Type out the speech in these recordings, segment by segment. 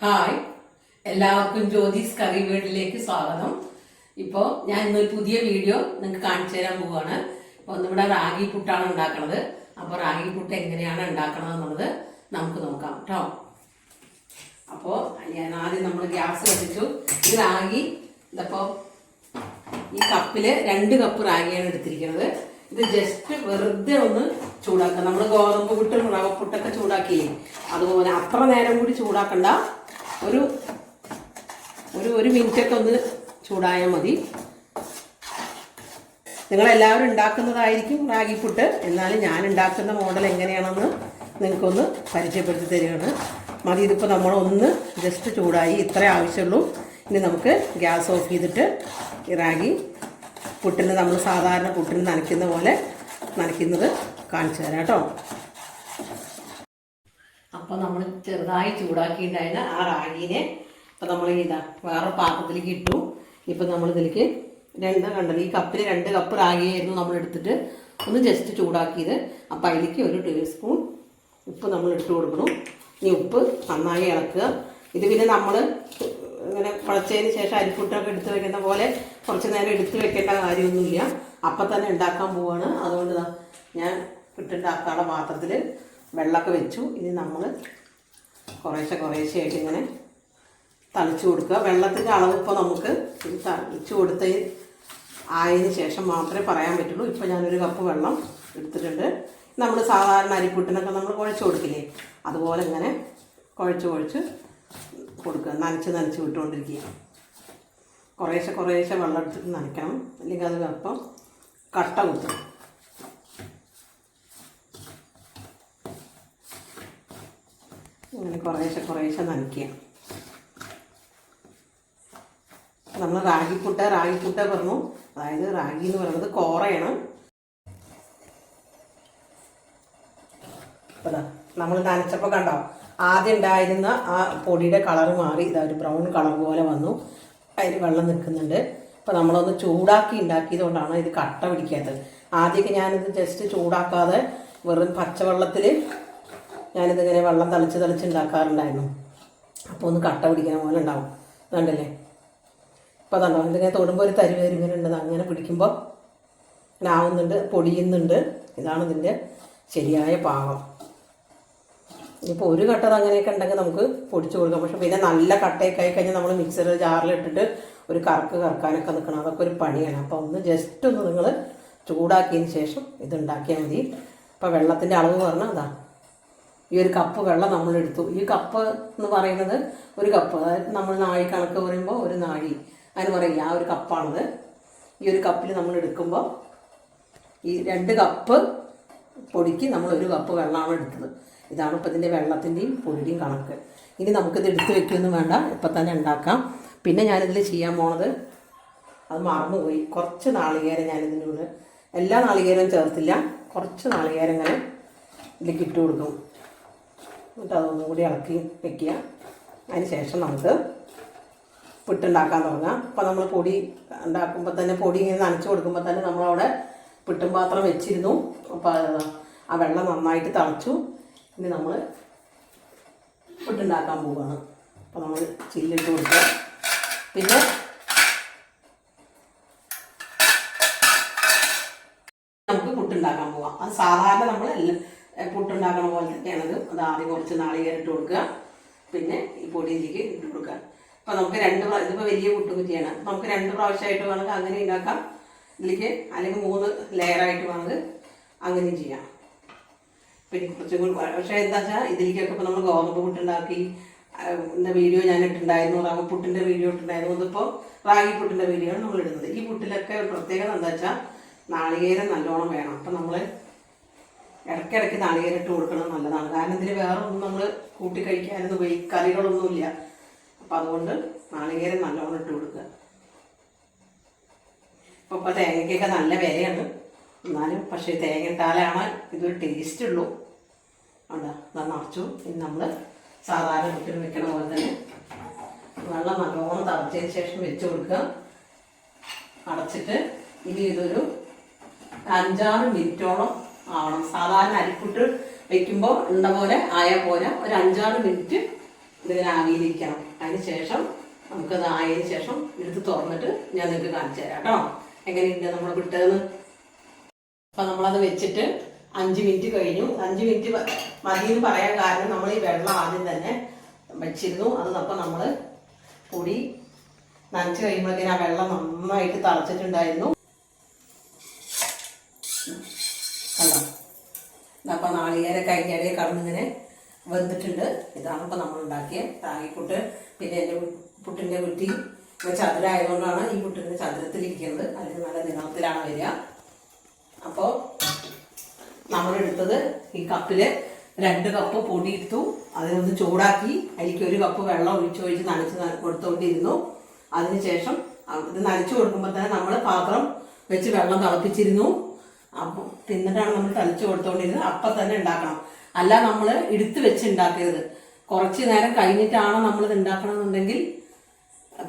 Hi. എല്ലാവർക്കും ജ്യോതിസ് കറി വീടിലേക്ക് സ്വാഗതം. ഇപ്പോൾ ഞാൻ ഇന്നൊരു പുതിയ വീഡിയോ നിങ്ങൾക്ക് കാണിച്ചു തരാൻ പോവുകയാണ് ഇപ്പോൾ നമ്മുടെ റാഗി പുട്ടാണ് ഉണ്ടാക്കുന്നത് അപ്പോൾ റാഗി പുട്ട് എങ്ങനെയാണ് ഉണ്ടാക്കണത് എന്നുള്ളത് നമുക്ക് നോക്കാം കേട്ടോ. അപ്പോൾ ഞാൻ ആദ്യം നമ്മൾ ഗ്യാസ് കത്തിച്ചു ഈ റാഗി ഇതപ്പോൾ ഈ കപ്പിൽ രണ്ട് കപ്പ് റാഗിയാണ് എടുത്തിരിക്കുന്നത്. ഇത് ജസ്റ്റ് വെറുതെ ഒന്ന് ചൂടാക്കുക നമ്മൾ ഗോതമ്പ് പുട്ട് റവ പുട്ടൊക്കെ ചൂടാക്കിയില്ലേ? അതുപോലെ അത്ര നേരം കൂടി ചൂടാക്കണ്ട. ഒരു ഒരു ഒരു മിനിറ്റൊക്കെ ഒന്ന് ചൂടായാൽ മതി. നിങ്ങളെല്ലാവരും ഉണ്ടാക്കുന്നതായിരിക്കും റാഗി പുട്ട്. എന്നാലും ഞാൻ ഉണ്ടാക്കുന്ന മോഡൽ എങ്ങനെയാണെന്ന് നിങ്ങൾക്കൊന്ന് പരിചയപ്പെടുത്തി തരികയാണ്. മതി ഇതിപ്പോൾ നമ്മളൊന്ന് ജസ്റ്റ് ചൂടായി ഇത്രേ ആവശ്യമുള്ളൂ. ഇനി നമുക്ക് ഗ്യാസ് ഓഫ് ചെയ്തിട്ട് ഈ റാഗി പുട്ടിന് നമ്മൾ സാധാരണ പുട്ടിന് നനയ്ക്കുന്ന പോലെ നനയ്ക്കുന്നത് കാണിച്ചു തരാം കേട്ടോ. അപ്പോൾ നമ്മൾ ചെറുതായി ചൂടാക്കിയിട്ടുണ്ടായിരുന്ന ആ റാഗീനെ ഇപ്പം നമ്മൾ ഇതാ വേറെ പാത്രത്തിലേക്ക് ഇട്ടു. ഇപ്പം നമ്മൾ ഇതിലേക്ക് രണ്ട് കണ്ടത് ഈ കപ്പിൽ രണ്ട് കപ്പ് റാഗിയായിരുന്നു നമ്മൾ എടുത്തിട്ട് ഒന്ന് ജസ്റ്റ് ചൂടാക്കിയത്. അപ്പം അതിലേക്ക് ഒരു ടേബിൾ ഉപ്പ് നമ്മൾ ഇട്ട് കൊടുക്കണം. ഇനി ഉപ്പ് നന്നായി ഇളക്കുക. ഇത് പിന്നെ നമ്മൾ ഇങ്ങനെ കുഴച്ചതിന് ശേഷം അരിപ്പുട്ടൊക്കെ എടുത്ത് വെക്കുന്ന പോലെ കുറച്ച് നേരം എടുത്ത് വെക്കേണ്ട കാര്യമൊന്നുമില്ല. അപ്പം തന്നെ ഉണ്ടാക്കാൻ പോവാണ്. അതുകൊണ്ട് ഞാൻ ഞാൻ അക്കാടെ പാത്രത്തിൽ വെള്ളമൊക്കെ വെച്ചു. ഇനി നമ്മൾ കുറേശ്ശെ കുറേശ്ശെ ആയിട്ട് ഇങ്ങനെ തളിച്ചു കൊടുക്കുക. വെള്ളത്തിന്റെ അളവ് ഇപ്പോൾ നമുക്ക് തളിച്ചു കൊടുത്ത ആയതിനു ശേഷം മാത്രമേ പറയാൻ പറ്റുള്ളൂ. ഇപ്പോൾ ഞാനൊരു കപ്പ് വെള്ളം എടുത്തിട്ടുണ്ട്. നമ്മൾ സാധാരണ അരിപ്പുട്ടിനൊക്കെ നമ്മൾ കുഴച്ച് കൊടുക്കില്ലേ? അതുപോലെ ഇങ്ങനെ കുഴച്ച് കുഴച്ച് കൊടുക്കുക. നനച്ച് നനച്ച് വിട്ടുകൊണ്ടിരിക്കുക. കുറേശ്ശെ കുറേശ്ശെ വെള്ളം എടുത്തിട്ട് നനയ്ക്കണം. അല്ലെങ്കിൽ അത് അപ്പം കട്ട കുത്തും. ഇങ്ങനെ കുറേശ്ശെ കുറേശ്ശെ നനയ്ക്കുക. നമ്മൾ റാഗിക്കുട്ട റാഗിക്കുട്ട പറഞ്ഞു. അതായത് റാഗി എന്ന് പറയുന്നത് കോറയാണ്. നമ്മൾ നനച്ചപ്പോൾ കണ്ടോ? ആദ്യം ഉണ്ടായിരുന്ന ആ പൊടിയുടെ കളർ മാറി ഇതാ ഒരു ബ്രൗൺ കളർ പോലെ വന്നു. അതിൽ വെള്ളം നിൽക്കുന്നുണ്ട്. അപ്പോൾ നമ്മളൊന്ന് ചൂടാക്കി ഉണ്ടാക്കിയത് കൊണ്ടാണ് ഇത് കട്ട പിടിക്കാത്തത്. ആദ്യമൊക്കെ ഞാനിത് ജസ്റ്റ് ചൂടാക്കാതെ വെറും പച്ചവെള്ളത്തിൽ ഞാനിതിങ്ങനെ വെള്ളം തളിച്ച് തളിച്ച് ഉണ്ടാക്കാറുണ്ടായിരുന്നു. അപ്പോൾ ഒന്ന് കട്ട പിടിക്കുന്ന പോലെ ഉണ്ടാവും. കണ്ടല്ലേ? അപ്പോൾ അതുണ്ടോ ഇതിങ്ങനെ തൊടുമ്പോൾ ഒരു തരി വരുന്നുണ്ട് അങ്ങനെ പിടിക്കുമ്പോൾ ആവുന്നുണ്ട് പൊടിയുന്നുണ്ട്. ഇതാണ് ഇതിന്റെ ശരിയായ പാകം. ഇപ്പോൾ ഒരു കട്ടത് അങ്ങനെയൊക്കെ ഉണ്ടെങ്കിൽ നമുക്ക് പൊടിച്ചു കൊടുക്കാം. പക്ഷെ പിന്നെ നല്ല കട്ടയൊക്കെ ആയി കഴിഞ്ഞാൽ നമ്മൾ മിക്സർ ജാറിലിട്ടിട്ട് ഒരു കറക്ക് കറക്കാനൊക്കെ നിൽക്കണം അതൊക്കെ ഒരു പണിയാണ്. അപ്പോൾ ഒന്ന് ജസ്റ്റ് ഒന്ന് നിങ്ങൾ ചൂടാക്കിയതിന് ശേഷം ഇത് ഉണ്ടാക്കിയാൽ മതി. അപ്പോൾ വെള്ളത്തിന്റെ അളവ് പറഞ്ഞാൽ അതാ. ഈ ഒരു കപ്പ് വെള്ളം നമ്മൾ എടുത്തു. ഈ കപ്പ് എന്ന് പറയുന്നത് ഒരു കപ്പ് അതായത് നമ്മൾ നാഴി കണക്ക് പറയുമ്പോൾ ഒരു നാഴി. അതിന് പറയില്ല. ആ ഒരു കപ്പാണത് ഈ ഒരു കപ്പിൽ നമ്മൾ എടുക്കുമ്പോൾ ഈ രണ്ട് കപ്പ് പൊടിക്ക് നമ്മൾ ഒരു കപ്പ് വെള്ളമാണ് എടുത്തത്. ഇതാണ് ഇപ്പം ഇതിന്റെ വെള്ളത്തിന്റെയും പൊടിയുടെയും കണക്ക്. ഇനി നമുക്കിത് എടുത്ത് വെക്കുകയൊന്നും വേണ്ട. ഇപ്പം തന്നെ ഉണ്ടാക്കാം. പിന്നെ ഞാനിതിൽ ചെയ്യാൻ പോണത് അത് മറന്നുപോയി. കുറച്ച് നാളികേരം ഞാനിതിന്റെ കൂടെ എല്ലാ നാളികേരവും ചേർത്തില്ല. കുറച്ച് നാളികേരം ഇങ്ങനെ ഇതിലേക്ക് ഇട്ട് കൊടുക്കും. എന്നിട്ട് അതൊന്നും കൂടി ഇളക്കി വെക്കുക. അതിന് ശേഷം നമുക്ക് പുട്ടുണ്ടാക്കാൻ തുടങ്ങാം. അപ്പോൾ നമ്മൾ പൊടി ഉണ്ടാക്കുമ്പോൾ തന്നെ പൊടി ഇങ്ങനെ നനച്ച് കൊടുക്കുമ്പോൾ തന്നെ നമ്മളവിടെ പുട്ടും പാത്രം വെച്ചിരുന്നു. അപ്പോൾ ആ വെള്ളം നന്നായിട്ട് തിളച്ചു. ഇനി നമ്മൾ പുട്ടുണ്ടാക്കാൻ പോവുകയാണ് അപ്പോൾ നമ്മൾ ചില്ലിട്ട് കൊടുക്കുക. പിന്നെ നമുക്ക് പുട്ടുണ്ടാക്കാൻ പോവാം. അത് സാധാരണ നമ്മൾ എല്ലാം പുട്ടുണ്ടാക്കണ പോലെ തന്നെയാണത് അത് ആദ്യം കുറച്ച് നാളികേരം ഇട്ട് കൊടുക്കുക. പിന്നെ ഈ പൊടിയിലേക്ക് ഇട്ട് കൊടുക്കുക. അപ്പോൾ നമുക്ക് രണ്ട് ഇതിപ്പോൾ വലിയ പുട്ടുകുറ്റിയാണ്. നമുക്ക് രണ്ട് പ്രാവശ്യമായിട്ട് വേണമെങ്കിൽ അങ്ങനെ ഉണ്ടാക്കാം. ഇതിലേക്ക് അല്ലെങ്കിൽ മൂന്ന് ലെയറായിട്ട് വേണമെങ്കിൽ അങ്ങനെയും ചെയ്യാം. പിന്നെ കുറച്ചും കൂടി പക്ഷേ എന്താ വെച്ചാൽ ഇതിലേക്കൊക്കെ ഇപ്പോൾ നമ്മൾ ഗോതമ്പ് പുട്ടുണ്ടാക്കി എന്റെ വീഡിയോ ഞാൻ ഇട്ടിട്ടുണ്ടായിരുന്നു റാഗി പുട്ടിന്റെ വീഡിയോ ഇട്ടിട്ടുണ്ടായിരുന്നു ഇതിപ്പോൾ റാഗി പുട്ടിന്റെ വീഡിയോ ആണ് നമ്മൾ ഇടുന്നത് ഈ പുട്ടിലൊക്കെ ഒരു പ്രത്യേകത എന്താ വെച്ചാൽ നാളികേരം നല്ലോണം വേണം. അപ്പം നമ്മൾ ഇടയ്ക്കിടയ്ക്ക് നാളികേരം ഇട്ട് കൊടുക്കണം നല്ലതാണ്. കാരണം ഇതിൽ വേറെ ഒന്നും നമ്മൾ കൂട്ടി കഴിക്കാനൊന്നും പോയി കറികളൊന്നുമില്ല അപ്പം അതുകൊണ്ട് നാളികേരം നല്ലോണം ഇട്ട് കൊടുക്കുക. ഇപ്പം ഇപ്പോൾ തേങ്ങയ്ക്കൊക്കെ നല്ല വിലയാണ്. എന്നാലും പക്ഷേ തേങ്ങ ഇട്ടാലാണ് ഇതൊരു ടേസ്റ്റ് ഉള്ളൂ. നിറച്ചു ഇനി നമ്മൾ സാധാരണ കുട്ടികൾ വെക്കണ പോലെ തന്നെ വെള്ളം നല്ലോണം തിളച്ചതിന് ശേഷം വെച്ച് കൊടുക്കുക. അടച്ചിട്ട് ഇനി ഇതൊരു അഞ്ചാറ് മിനിറ്റോളം ആവണം. സാധാരണ അരിപ്പുട്ട് വെക്കുമ്പോൾ ഉണ്ട പോലെ ആയ പോലെ ഒരു അഞ്ചാറ് മിനിറ്റ് ഇതിങ്ങനെ ആവിയിലിരിക്കണം. അതിന് ശേഷം നമുക്കത് ആയതിന് ശേഷം എടുത്ത് തുറന്നിട്ട് ഞാൻ നിങ്ങൾക്ക് കാണിച്ചു തരാം കേട്ടോ. എങ്ങനെയുണ്ട് നമ്മൾ വിട്ടതെന്ന് അപ്പൊ നമ്മളത് വെച്ചിട്ട് അഞ്ച് മിനിറ്റ് കഴിഞ്ഞു. അഞ്ച് മിനിറ്റ് മതി എന്ന് പറയാൻ കാരണം നമ്മൾ ഈ വെള്ളം ആദ്യം തന്നെ വെച്ചിരുന്നു. അത് അപ്പോൾ നമ്മൾ പൊടി നനച്ച് കഴിയുമ്പോഴത്തേന് ആ വെള്ളം നന്നായിട്ട് തിളച്ചിട്ടുണ്ടായിരുന്നു. കണ്ടോ? അപ്പോൾ നാളികേര കഴിഞ്ഞാലേ കടന്നിങ്ങനെ വെന്തിട്ടുണ്ട്. ഇതാണ് ഇപ്പോൾ നമ്മൾ ഉണ്ടാക്കിയ താങ്ങിക്കുട്ട് പിന്നെ എന്റെ പുട്ടിന്റെ കുട്ടി ചതുരായതുകൊണ്ടാണ് ഈ പുട്ടിന്റെ ചതുരത്തിലിരിക്കുന്നത്. അതിന് നല്ല നീളത്തിലാണ് വരിക. നമ്മളെടുത്തത് ഈ കപ്പിൽ രണ്ട് കപ്പ് പൊടി എടുത്തു അതിനൊന്ന് ചൂടാക്കി അതിലേക്ക് ഒരു കപ്പ് വെള്ളം ഒഴിച്ചൊഴിച്ച് നനച്ച് കൊടുത്തുകൊണ്ടിരുന്നു അതിനുശേഷം ഇത് നനച്ചു കൊടുക്കുമ്പോൾ തന്നെ നമ്മൾ പാത്രം വെച്ച് വെള്ളം തിളപ്പിച്ചിരുന്നു. അപ്പം തിന്നിട്ടാണ് നമ്മൾ തളിച്ചു കൊടുത്തുകൊണ്ടിരുന്നത് അപ്പം തന്നെ ഉണ്ടാക്കണം അല്ല നമ്മൾ എടുത്ത് വെച്ച് ഉണ്ടാക്കരുത് കുറച്ച് നേരം കഴിഞ്ഞിട്ടാണ് നമ്മൾ ഇത് ഉണ്ടാക്കണമെന്നുണ്ടെങ്കിൽ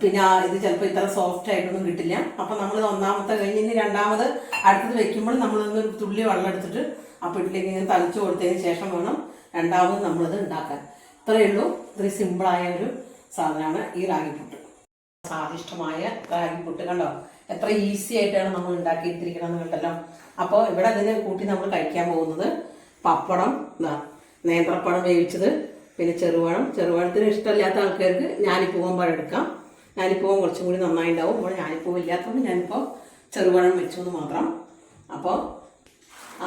പിന്നെ ഇത് ചിലപ്പോൾ ഇത്ര സോഫ്റ്റ് ആയിട്ടൊന്നും കിട്ടില്ല. അപ്പം നമ്മളിത് ഒന്നാമത്തെ കഴിഞ്ഞ് രണ്ടാമത് അടുത്തത് വെക്കുമ്പോൾ നമ്മൾ ഒരു തുള്ളി വെള്ളം എടുത്തിട്ട് പിട്ടിലേക്ക് ഇങ്ങനെ തളിച്ചു കൊടുത്തതിന് ശേഷം വേണം രണ്ടാമത് നമ്മളത് ഉണ്ടാക്കാൻ. ഇത്രയേ ഉള്ളൂ. ഇത്രയും സിമ്പിളായ ഒരു സാധനമാണ് ഈ റാഗിപ്പുട്ട് സ്വാദിഷ്ടമായ റാഗിപ്പുട്ട് കണ്ടോ? എത്ര ഈസി ആയിട്ടാണ് നമ്മൾ ഉണ്ടാക്കിയിട്ടിരിക്കണമെന്ന് കണ്ടല്ലോ അപ്പോൾ ഇവിടെ അതിന് കൂട്ടി നമ്മൾ കഴിക്കാൻ പോകുന്നത് പപ്പടം നേന്ത്രപ്പഴം വേവിച്ചത് പിന്നെ ചെറുപഴം. ചെറുപഴത്തിന് ഇഷ്ടമില്ലാത്ത ആൾക്കാർക്ക് ഞാലിപ്പൂവൻ പഴം എടുക്കാം. ഞാലിപ്പൂവൻ കുറച്ചും കൂടി നന്നായി ഉണ്ടാവും. ഇവിടെ ഞാലിപ്പൂവ് ഇല്ലാത്തതുകൊണ്ട് ഞാനിപ്പോൾ ചെറുപഴം വെച്ചു എന്ന് മാത്രം. അപ്പോൾ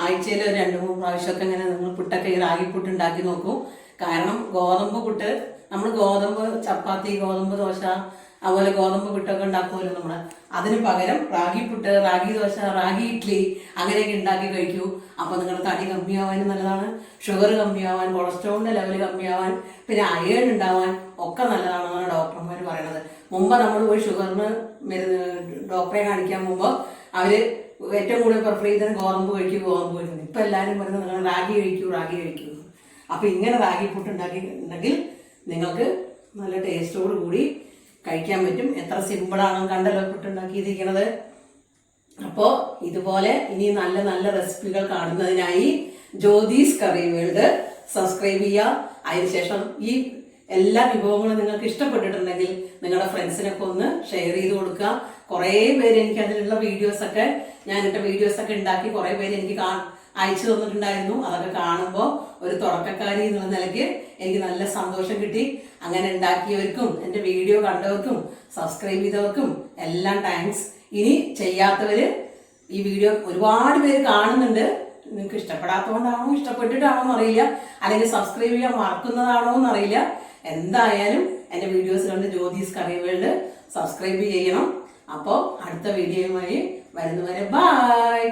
ആഴ്ചയിൽ ഒരു രണ്ട് മൂന്ന് പ്രാവശ്യമൊക്കെ ഇങ്ങനെ നിങ്ങൾ പുട്ടൊക്കെ ഈ റാഗി പുട്ട് ഉണ്ടാക്കി നോക്കൂ. കാരണം ഗോതമ്പ് പുട്ട് നമ്മൾ ഗോതമ്പ് ചപ്പാത്തി ഗോതമ്പ് ദോശ അതുപോലെ ഗോതമ്പ് പുട്ടൊക്കെ ഉണ്ടാക്കുമല്ലോ നമ്മൾ അതിന് പകരം റാഗി പുട്ട് റാഗി ദോശ റാഗി ഇഡ്ഡലി അങ്ങനെയൊക്കെ ഉണ്ടാക്കി കഴിക്കൂ. അപ്പോൾ നിങ്ങളുടെ തടി കമ്മിയാവാനും നല്ലതാണ് ഷുഗർ കമ്മിയാവാൻ കൊളസ്ട്രോളിന്റെ ലെവൽ കമ്മിയാവാൻ പിന്നെ അയേൺ ഉണ്ടാവാൻ ഒക്കെ നല്ലതാണെന്നാണ് ഡോക്ടർമാർ പറയണത് മുമ്പ് നമ്മൾ പോയി ഷുഗറിന് ഡോക്ടറെ കാണിക്കാൻ മുമ്പ് അവർ ഏറ്റവും കൂടുതൽ പ്രിഫർ ചെയ്തത് ഗോതമ്പ് കഴിക്കൂ ഗോതമ്പ് കഴിക്കുന്നു ഇപ്പം എല്ലാവരും പറയുന്നത് നിങ്ങൾ റാഗി കഴിക്കൂ റാഗി കഴിക്കൂ. അപ്പം ഇങ്ങനെ റാഗി പുട്ട് ഉണ്ടാക്കി ഉണ്ടെങ്കിൽ നിങ്ങൾക്ക് നല്ല ടേസ്റ്റോട് കൂടി കഴിക്കാൻ പറ്റും. എത്ര സിമ്പിളാണ് കണ്ടല്ലോ പുട്ട് ഉണ്ടാക്കിയിരിക്കുന്നത്. അപ്പോൾ ഇതുപോലെ ഇനി നല്ല നല്ല റെസിപ്പികൾ കാണുന്നതിനായി ജ്യോതിസ് കറി വേൾഡ് സബ്സ്ക്രൈബ് ചെയ്യുക. അതിനുശേഷം ഈ എല്ലാ വിഭവങ്ങളും നിങ്ങൾക്ക് ഇഷ്ടപ്പെട്ടിട്ടുണ്ടെങ്കിൽ നിങ്ങളുടെ ഫ്രണ്ട്സിനൊക്കെ ഒന്ന് ഷെയർ ചെയ്ത് കൊടുക്കുക. കുറേ പേര് എനിക്ക് അതിലുള്ള വീഡിയോസ് ഒക്കെ ഞാനിട്ട വീഡിയോസ് ഒക്കെ ഉണ്ടാക്കി കുറേ പേര് എനിക്ക് അയച്ചു തന്നിട്ടുണ്ടായിരുന്നു. അതൊക്കെ കാണുമ്പോൾ ഒരു തുടക്കക്കാരി എന്നുള്ള നിലയ്ക്ക് എനിക്ക് നല്ല സന്തോഷം കിട്ടി. അങ്ങനെ ഉണ്ടാക്കിയവർക്കും എന്റെ വീഡിയോ കണ്ടവർക്കും സബ്സ്ക്രൈബ് ചെയ്തവർക്കും എല്ലാം താങ്ക്സ് ഇനി ചെയ്യാത്തവര് ഈ വീഡിയോ ഒരുപാട് പേര് കാണുന്നുണ്ട്. നിങ്ങൾക്ക് ഇഷ്ടപ്പെടാത്തതുകൊണ്ടാണോ ഇഷ്ടപ്പെട്ടിട്ടാണോ എന്നറിയില്ല അല്ലെങ്കിൽ സബ്സ്ക്രൈബ് ചെയ്യാൻ മറക്കുന്നതാണോ എന്നറിയില്ല എന്തായാലും എന്റെ വീഡിയോസ് കണ്ട് ജ്യോതിസ് കറിവേൾഡ് സബ്സ്ക്രൈബ് ചെയ്യണം. അപ്പോൾ അടുത്ത വീഡിയോയുമായി വരുന്നവരെ ബായ്